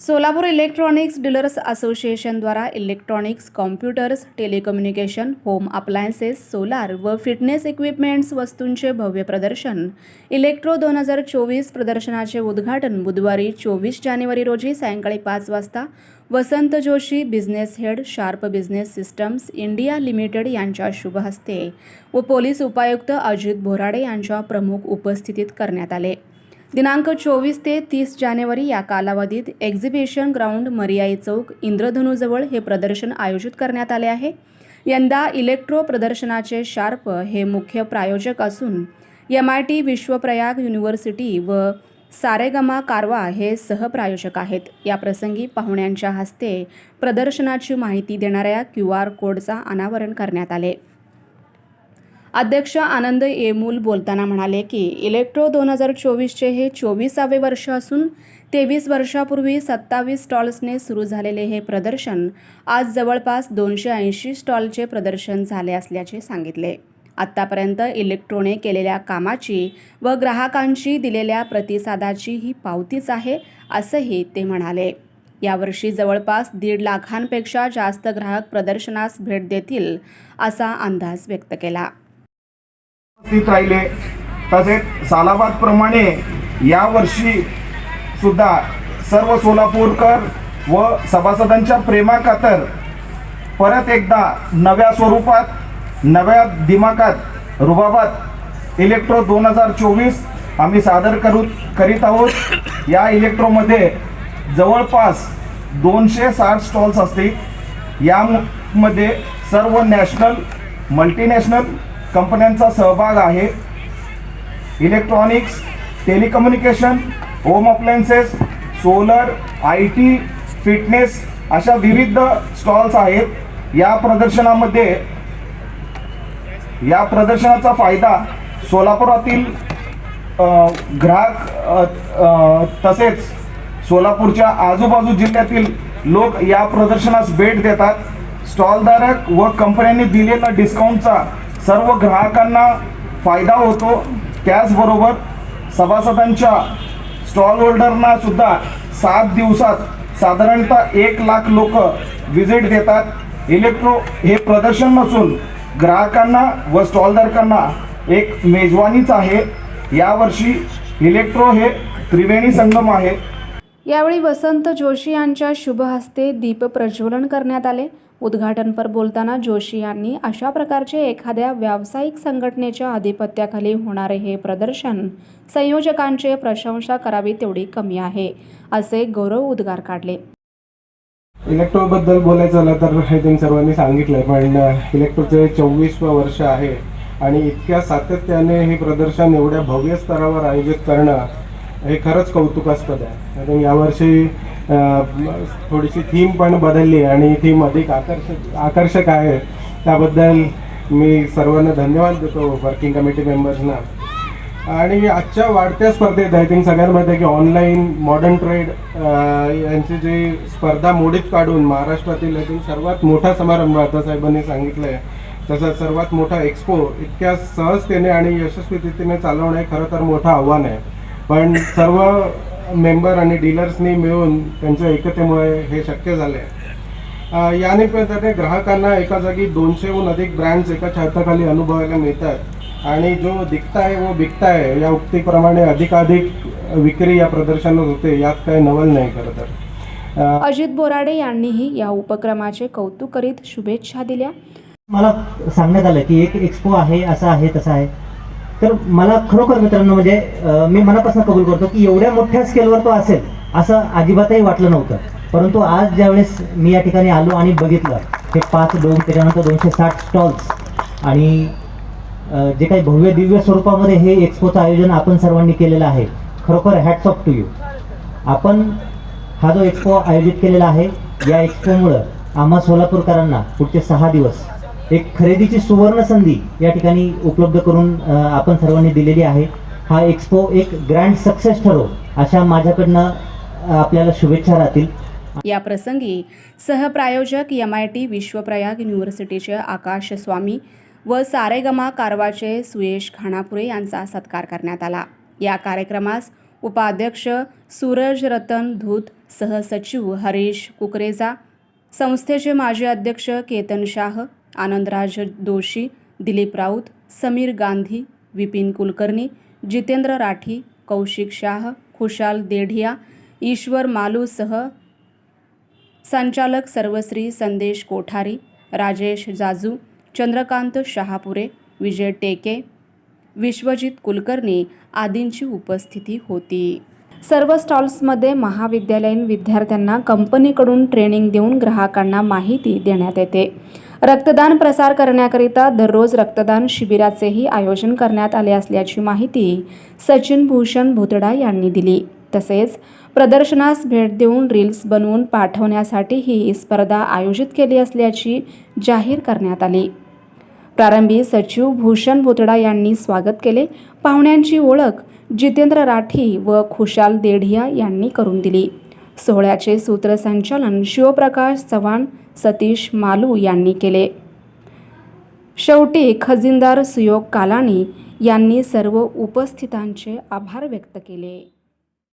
Solapur electronics dealers असोसिएशनद्वारा electronics computers telecommunication home appliances solar व fitness equipments वस्तूंचे भव्य प्रदर्शन. इलेक्ट्रो दोन हजार चोवीस प्रदर्शनाचे उद्घाटन बुधवारी चोवीस जानेवारी रोजी सायंकाळी पाच वाजता. Vasant Joshi business head Sharp Business Systems India Limited यांच्या शुभ हस्ते. व पोलीस उपायुक्त अजित बोराडे यांच्या प्रमुख उपस्थितीत करण्यात आले. दिनांक चोवीस ते तीस जानेवारी या कालावधीत एक्झिबिशन ग्राउंड मरियाई चौक इंद्रधनुजवळ हे प्रदर्शन आयोजित करण्यात आले आहे. यंदा इलेक्ट्रो प्रदर्शनाचे शार्प हे मुख्य प्रायोजक असून M I T Vishwaprayag university व सारेगमा कारवा हे सहप्रायोजक आहेत. याप्रसंगी पाहुण्यांच्या हस्ते प्रदर्शनाची माहिती देणाऱ्या क्यू आर कोडचा अनावरण करण्यात आले. अध्यक्ष आनंद येमूल बोलताना म्हणाले की इलेक्ट्रो दोन हजार चोवीसचे हे चोवीसावे वर्ष असून तेवीस वर्षापूर्वी सत्तावीस स्टॉल्सने सुरू झालेले हे प्रदर्शन आज जवळपास दोनशे ऐंशी स्टॉलचे प्रदर्शन झाले असल्याचे सांगितले. आत्तापर्यंत इलेक्ट्रोने केलेल्या कामाची व ग्राहकांची दिलेल्या प्रतिसादाची ही पावतीच आहे असंही ते म्हणाले. यावर्षी जवळपास दीड लाखांपेक्षा जास्त ग्राहक प्रदर्शनास भेट देतील असा अंदाज व्यक्त केला. उपस्थित राहिले तसेच सालाबादप्रमाणे यावर्षी सुद्धा सर्व सोलापूरकर व सभासदांच्या प्रेमाखातर परत एकदा नव्या स्वरूपात नव्या दिमाखात रुबाबात इलेक्ट्रो दोन हजार चोवीस आम्ही सादर करू करीत आहोत. या इलेक्ट्रोमध्ये जवळपास दोनशे साठ स्टॉल्स असतील. यामध्ये सर्व नॅशनल मल्टीनॅशनल कंपन्यांचा सहभाग आहे. Electronics telecommunication home appliances solar I T fitness अशा विविध स्टॉल्स आहेत. या प्रदर्शनामध्ये या प्रदर्शनाचा फायदा सोलापुरातील ग्राहक तसेच सोलापूरच्या आजूबाजू जिल्ह्यातील लोक या प्रदर्शनास भेट देतात. स्टॉलधारक व कंपन्यांनी दिलेला डिस्काउंटचा सर्व ग्राहकांना फायदा होतो. त्याचबरोबर सभासदांच्या स्टॉल होल्डरना सुद्धा सात दिवसात साधारणतः एक लाख लोक व्हिजिट देतात. इलेक्ट्रो हे प्रदर्शन नसून ग्राहकांना व स्टॉलधारकांना एक मेजवानीच आहे. यावर्षी इलेक्ट्रो हे त्रिवेणी संगम आहे. यावेळी वसंत जोशी यांच्या शुभ हस्ते दीप प्रज्वलन करण्यात आले. उद्घाटनपर बोलताना जोशी यांनी अशा प्रकारचे एखाद्या व्यावसायिक संघटनेच्या आधिपत्याखाली होणारे हे प्रदर्शन संयोजकांचे प्रशंसा करावी तेवढी कमी आहे असे गौरव उद्गार काढले. इलेक्ट्रोबद्दल बोलायचं झालं तर हे तुम्ही सर्वांनी सांगितलंय पण इलेक्ट्रोचे चोवीसवं वर्ष आहे आणि इतक्या सातत्याने हे प्रदर्शन एवढ्या भव्य स्तरावर आयोजित करणं हे खरंच कौतुकास्पद आहे. कारण यावर्षी थोडीशी थीम पण बदलली आणि थीम अधिक आकर्षक आकर्षक आहे. त्याबद्दल मी सर्वांना धन्यवाद देतो वर्किंग कमिटी मेंबर्सना आणि आजच्या वाढत्या स्पर्धेत आय थिंक सगळ्यांमध्ये की ऑनलाईन मॉडर्न ट्रेड यांची जी स्पर्धा मोडीत काढून महाराष्ट्रातील आय थिंक सर्वात मोठा समारंभ आता साहेबांनी सांगितलं आहे तसंच सर्वात मोठा एक्सपो इतक्या सहजतेने आणि यशस्वी रीतीने चालवणं हे खरं तर मोठं आव्हान आहे. पण सर्व मेंबर आणि डीलर्सनी मिळून त्यांच्या एकतेमुळे हे शक्य झाले. आहे या निमित्ताने ग्राहकांना एका जागी दोनशेहून अधिक ब्रँड्स एका छाताखाली अनुभवायला मिळतात. आणि जो दिखताय व बिकताय या उक्तीप्रमाणे अधिकाधिक विक्री या प्रदर्शनात होते यात काही नवल नाही खरं तर. अजित बोराडे यांनीही या उपक्रमाचे कौतुक करीत शुभेच्छा दिल्या. मला सांगण्यात आलं की एक एक्सपो आहे असं आहे तसं आहे. तर मला खरोखर मित्रांनो म्हणजे मी मनापासून कबूल करतो की एवढ्या मोठ्या स्केलवर तो असेल असं अजिबातही वाटलं नव्हतं. परंतु आज ज्यावेळेस मी या ठिकाणी आलो आणि बघितलं हे पाच दोन त्याच्यानंतर दोनशे साठ स्टॉल्स आणि जे काही भव्य दिव्य स्वरूपामध्ये हे एक्सपोचं आयोजन आपण सर्वांनी केलेलं आहे खरोखर हॅट्स ऑफ टू यू आपण हा जो एक्सपो आयोजित केलेला आहे या एक्सपोमुळं आम्हा सोलापूरकरांना पुढचे सहा दिवस एक खरेदीची सुवर्ण संधी या ठिकाणी उपलब्ध करून आपण सर्वांनी दिलेली आहे. हा एक्सपो एक ग्रँड सक्सेस ठरो अशा माझ्याकडनं आपल्याला शुभेच्छा राहतील. या प्रसंगी सहप्रायोजक एम आय टी विश्वप्रयाग युनिव्हर्सिटीचे आकाश स्वामी व सारेगमा कारवाचे सुयेश खानापुरे यांचा सत्कार करण्यात आला. या कार्यक्रमास उपाध्यक्ष सूरज रतन धूत सहसचिव हरीश कुकरेजा संस्थेचे माजी अध्यक्ष केतन शाह आनंदराज दोशी दिलीप राऊत समीर गांधी विपिन कुलकर्णी जितेंद्र राठी कौशिक शाह खुशाल देढिया ईश्वर मालूसह संचालक सर्वश्री संदेश कोठारी राजेश जाजू चंद्रकांत शहापुरे विजय टेके विश्वजित कुलकर्णी आदींची उपस्थिती होती. सर्व स्टॉल्समध्ये महाविद्यालयीन विद्यार्थ्यांना कंपनीकडून ट्रेनिंग देऊन ग्राहकांना माहिती देण्यात येते. रक्तदान प्रसार करण्याकरिता दररोज रक्तदान शिबिराचेही आयोजन करण्यात आले असल्याची माहिती सचिन भूषण भुतडा यांनी दिली. तसेच प्रदर्शनास भेट देऊन रील्स बनवून पाठवण्यासाठी ही स्पर्धा आयोजित केली असल्याची जाहीर करण्यात आली. प्रारंभी सचिव भूषण भुतडा यांनी स्वागत केले. पाहुण्यांची ओळख जितेंद्र राठी व खुशाल देढिया यांनी करून दिली. सोहळ्याचे सूत्रसंचालन शिवप्रकाश चव्हाण सतीश मालू यांनी केले. शेवटी खजिनदार सुयोग कालानी यांनी सर्व उपस्थितांचे आभार व्यक्त केले.